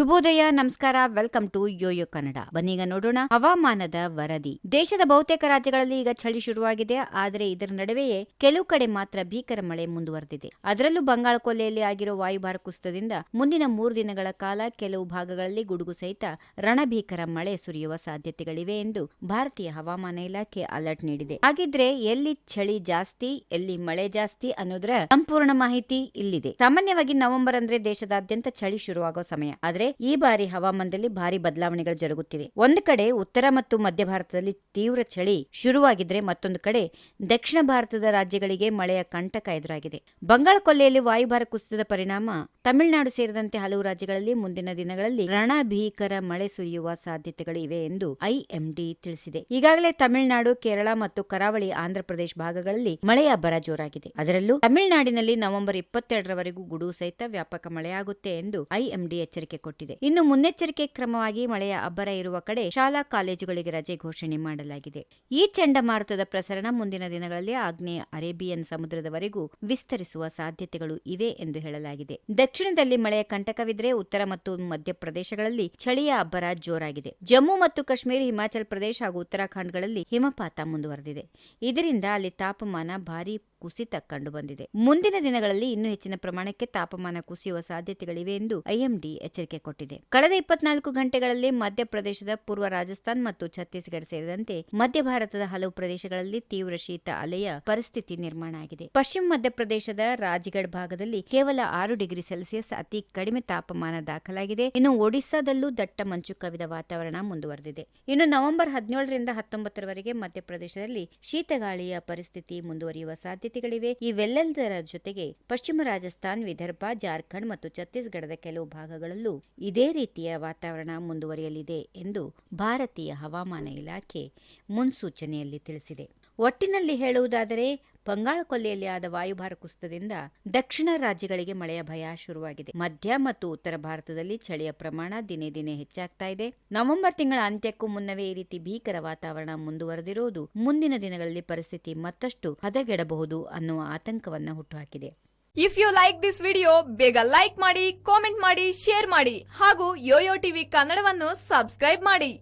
ಶುಭೋದಯ, ನಮಸ್ಕಾರ. Welcome to YoYo Kannada. ಬನ್ನೀಗ ನೋಡೋಣ ಹವಾಮಾನದ ವರದಿ. ದೇಶದ ಬಹುತೇಕ ರಾಜ್ಯಗಳಲ್ಲಿ ಈಗ ಚಳಿ ಶುರುವಾಗಿದೆ. ಆದರೆ ಇದರ ನಡುವೆಯೇ ಕೆಲವು ಕಡೆ ಮಾತ್ರ ಭೀಕರ ಮಳೆ ಮುಂದುವರೆದಿದೆ. ಅದರಲ್ಲೂ ಬಂಗಾಳ ಕೊಲ್ಲೆಯಲ್ಲಿ ಆಗಿರೋ ವಾಯುಭಾರ ಕುಸಿತದಿಂದ ಮುಂದಿನ ಮೂರು ದಿನಗಳ ಕಾಲ ಕೆಲವು ಭಾಗಗಳಲ್ಲಿ ಗುಡುಗು ಸಹಿತ ರಣಭೀಕರ ಮಳೆ ಸುರಿಯುವ ಸಾಧ್ಯತೆಗಳಿವೆ ಎಂದು ಭಾರತೀಯ ಹವಾಮಾನ ಇಲಾಖೆ ಅಲರ್ಟ್ ನೀಡಿದೆ. ಹಾಗಿದ್ರೆ ಎಲ್ಲಿ ಚಳಿ ಜಾಸ್ತಿ, ಎಲ್ಲಿ ಮಳೆ ಜಾಸ್ತಿ ಅನ್ನೋದರ ಸಂಪೂರ್ಣ ಮಾಹಿತಿ ಇಲ್ಲಿದೆ. ಸಾಮಾನ್ಯವಾಗಿ ನವೆಂಬರ್ ಅಂದ್ರೆ ದೇಶದಾದ್ಯಂತ ಚಳಿ ಶುರುವಾಗೋ ಸಮಯ. ಆದ್ರೆ ಈ ಬಾರಿ ಹವಾಮಾನದಲ್ಲಿ ಭಾರಿ ಬದಲಾವಣೆಗಳು ಜರುಗುತ್ತಿವೆ. ಒಂದು ಕಡೆ ಉತ್ತರ ಮತ್ತು ಮಧ್ಯ ಭಾರತದಲ್ಲಿ ತೀವ್ರ ಚಳಿ ಶುರುವಾಗಿದ್ರೆ ಮತ್ತೊಂದು ಕಡೆ ದಕ್ಷಿಣ ಭಾರತದ ರಾಜ್ಯಗಳಿಗೆ ಮಳೆಯ ಕಂಟಕ ಎದುರಾಗಿದೆ. ಬಂಗಾಳ ಕೊಲ್ಲೆಯಲ್ಲಿ ವಾಯುಭಾರ ಕುಸಿತದ ಪರಿಣಾಮ ತಮಿಳುನಾಡು ಸೇರಿದಂತೆ ಹಲವು ರಾಜ್ಯಗಳಲ್ಲಿ ಮುಂದಿನ ದಿನಗಳಲ್ಲಿ ರಣಭೀಕರ ಮಳೆ ಸುರಿಯುವ ಸಾಧ್ಯತೆಗಳು ಇವೆ ಎಂದು ಐಎಂಡಿ ತಿಳಿಸಿದೆ. ಈಗಾಗಲೇ ತಮಿಳುನಾಡು, ಕೇರಳ ಮತ್ತು ಕರಾವಳಿ ಆಂಧ್ರಪ್ರದೇಶ ಭಾಗಗಳಲ್ಲಿ ಮಳೆಯ ಅಬ್ಬರ ಜೋರಾಗಿದೆ. ಅದರಲ್ಲೂ ತಮಿಳುನಾಡಿನಲ್ಲಿ ನವೆಂಬರ್ ಇಪ್ಪತ್ತೆರಡರವರೆಗೂ ಗುಡುಗು ಸಹಿತ ವ್ಯಾಪಕ ಮಳೆಯಾಗುತ್ತೆ ಎಂದು ಐಎಂಡಿ ಎಚ್ಚರಿಕೆ ಕೊಟ್ಟಿದೆ. ಇನ್ನು ಮುನ್ನೆಚ್ಚರಿಕೆ ಕ್ರಮವಾಗಿ ಮಳೆಯ ಅಬ್ಬರ ಇರುವ ಕಡೆ ಶಾಲಾ ಕಾಲೇಜುಗಳಿಗೆ ರಜೆ ಘೋಷಣೆ ಮಾಡಲಾಗಿದೆ. ಈ ಚಂಡಮಾರುತದ ಪ್ರಸರಣ ಮುಂದಿನ ದಿನಗಳಲ್ಲಿ ಆಗ್ನೇಯ ಅರೇಬಿಯನ್ ಸಮುದ್ರದವರೆಗೂ ವಿಸ್ತರಿಸುವ ಸಾಧ್ಯತೆಗಳು ಇವೆ ಎಂದು ಹೇಳಲಾಗಿದೆ. ದಕ್ಷಿಣದಲ್ಲಿ ಮಳೆಯ ಕಂಟಕವಿದ್ರೆ ಉತ್ತರ ಮತ್ತು ಮಧ್ಯಪ್ರದೇಶಗಳಲ್ಲಿ ಚಳಿಯ ಅಬ್ಬರ ಜೋರಾಗಿದೆ. ಜಮ್ಮು ಮತ್ತು ಕಾಶ್ಮೀರ, ಹಿಮಾಚಲ ಪ್ರದೇಶ ಹಾಗೂ ಉತ್ತರಾಖಂಡ್ಗಳಲ್ಲಿ ಹಿಮಪಾತ ಮುಂದುವರೆದಿದೆ. ಇದರಿಂದ ಅಲ್ಲಿ ತಾಪಮಾನ ಭಾರಿ ಕುಸಿತ ಕಂಡುಬಂದಿದೆ. ಮುಂದಿನ ದಿನಗಳಲ್ಲಿ ಇನ್ನೂ ಹೆಚ್ಚಿನ ಪ್ರಮಾಣಕ್ಕೆ ತಾಪಮಾನ ಕುಸಿಯುವ ಸಾಧ್ಯತೆಗಳಿವೆ ಎಂದು ಐಎಂಡಿ ಎಚ್ಚರಿಕೆ ಕೊಟ್ಟಿದೆ. ಕಳೆದ ಇಪ್ಪತ್ನಾಲ್ಕು ಗಂಟೆಗಳಲ್ಲಿ ಮಧ್ಯಪ್ರದೇಶದ ಪೂರ್ವ ರಾಜಸ್ಥಾನ್ ಮತ್ತು ಛತ್ತೀಸ್ಗಢ ಸೇರಿದಂತೆ ಮಧ್ಯ ಭಾರತದ ಹಲವು ಪ್ರದೇಶಗಳಲ್ಲಿ ತೀವ್ರ ಶೀತ ಅಲೆಯ ಪರಿಸ್ಥಿತಿ ನಿರ್ಮಾಣ ಆಗಿದೆ. ಪಶ್ಚಿಮ ಮಧ್ಯಪ್ರದೇಶದ ರಾಜಗಢ ಭಾಗದಲ್ಲಿ ಕೇವಲ ಆರು ಡಿಗ್ರಿ ಸೆಲ್ಸಿಯಸ್ ಅತಿ ಕಡಿಮೆ ತಾಪಮಾನ ದಾಖಲಾಗಿದೆ. ಇನ್ನು ಒಡಿಸ್ಸಾದಲ್ಲೂ ದಟ್ಟ ಮಂಚು ಕವಿದ ವಾತಾವರಣ ಮುಂದುವರೆದಿದೆ. ಇನ್ನು ನವೆಂಬರ್ ಹದಿನೇಳರಿಂದ ಹತ್ತೊಂಬತ್ತರವರೆಗೆ ಮಧ್ಯಪ್ರದೇಶದಲ್ಲಿ ಶೀತಗಾಳಿಯ ಪರಿಸ್ಥಿತಿ ಮುಂದುವರಿಯುವ ಸಾಧ್ಯತೆಗಳಿವೆ ಇವೆಲ್ಲದರ ಜೊತೆಗೆ ಪಶ್ಚಿಮ ರಾಜಸ್ಥಾನ್, ವಿದರ್ಭ, ಜಾರ್ಖಂಡ್ ಮತ್ತು ಛತ್ತೀಸ್ಗಢದ ಕೆಲವು ಭಾಗಗಳಲ್ಲೂ ಇದೇ ರೀತಿಯ ವಾತಾವರಣ ಮುಂದುವರಿಯಲಿದೆ ಎಂದು ಭಾರತೀಯ ಹವಾಮಾನ ಇಲಾಖೆ ಮುನ್ಸೂಚನೆಯಲ್ಲಿ ತಿಳಿಸಿದೆ. ಒಟ್ಟಿನಲ್ಲಿ ಹೇಳುವುದಾದರೆ ಬಂಗಾಳ ಕೊಲ್ಲಿಯಲ್ಲಿ ಆದ ವಾಯುಭಾರ ಕುಸಿತದಿಂದ ದಕ್ಷಿಣ ರಾಜ್ಯಗಳಿಗೆ ಮಳೆಯ ಭಯ ಶುರುವಾಗಿದೆ. ಮಧ್ಯ ಮತ್ತು ಉತ್ತರ ಭಾರತದಲ್ಲಿ ಚಳಿಯ ಪ್ರಮಾಣ ದಿನೇ ದಿನೇ ಹೆಚ್ಚಾಗ್ತಾ ಇದೆ. ನವೆಂಬರ್ ತಿಂಗಳ ಅಂತ್ಯಕ್ಕೂ ಮುನ್ನವೇ ಈ ರೀತಿ ಭೀಕರ ವಾತಾವರಣ ಮುಂದುವರೆದಿರುವುದು ಮುಂದಿನ ದಿನಗಳಲ್ಲಿ ಪರಿಸ್ಥಿತಿ ಮತ್ತಷ್ಟು ಹದಗೆಡಬಹುದು ಅನ್ನುವ ಆತಂಕವನ್ನು ಹುಟ್ಟುಹಾಕಿದೆ. If you like this video ಬೇಗ ಲೈಕ್ ಮಾಡಿ ಕಾಮೆಂಟ್ ಮಾಡಿ ಶೇರ್ ಮಾಡಿ ಹಾಗೂ ಯೋಯೋ ಟಿವಿ ಕನ್ನಡವನ್ನು ಸಬ್ಸ್ಕ್ರೈಬ್ ಮಾಡಿ.